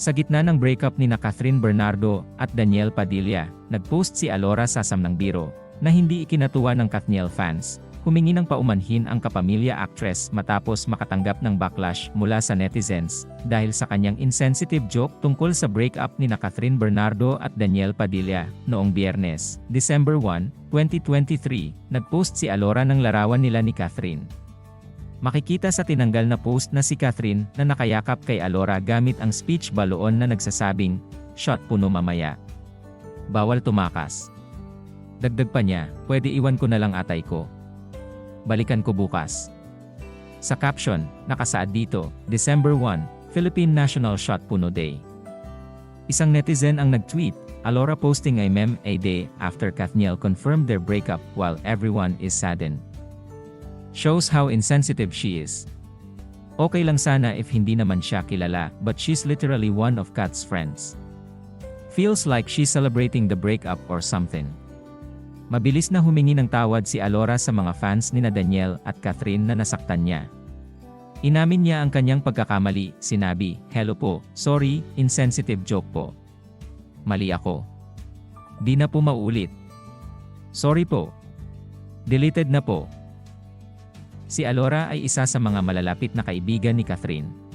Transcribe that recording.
Sa gitna ng breakup ni na Catherine Bernardo at Daniel Padilla, nagpost si Alora Sasam ng biro, na hindi ikinatuwa ng Kathniel fans. Humingi ng paumanhin ang kapamilya actress matapos makatanggap ng backlash mula sa netizens dahil sa kanyang insensitive joke tungkol sa breakup ni na Catherine Bernardo at Daniel Padilla noong biyernes, December 1, 2023, nagpost si Alora ng larawan nila ni Catherine. Makikita sa tinanggal na post na si Catherine na nakayakap kay Alora gamit ang speech baloon na nagsasabing, Shot puno mamaya. Bawal tumakas. Dagdag pa niya, pwede iwan ko na lang atay ko. Balikan ko bukas. Sa caption, nakasaad dito, December 1, Philippine National Shot Puno Day. Isang netizen ang nag-tweet, Alora posting a meme a day after Kathniel confirmed their breakup while everyone is saddened. Shows how insensitive she is. Okay lang sana if hindi naman siya kilala, but she's literally one of Kat's friends. Feels like she's celebrating the breakup or something. Mabilis na humingi ng tawad si Alora sa mga fans ni na Daniel at Catherine na nasaktan niya. Inamin niya ang kanyang pagkakamali, sinabi, Hello po, sorry, insensitive joke po. Mali ako. Di na po maulit. Sorry po. Deleted na po. Si Alora ay isa sa mga malalapit na kaibigan ni Catherine.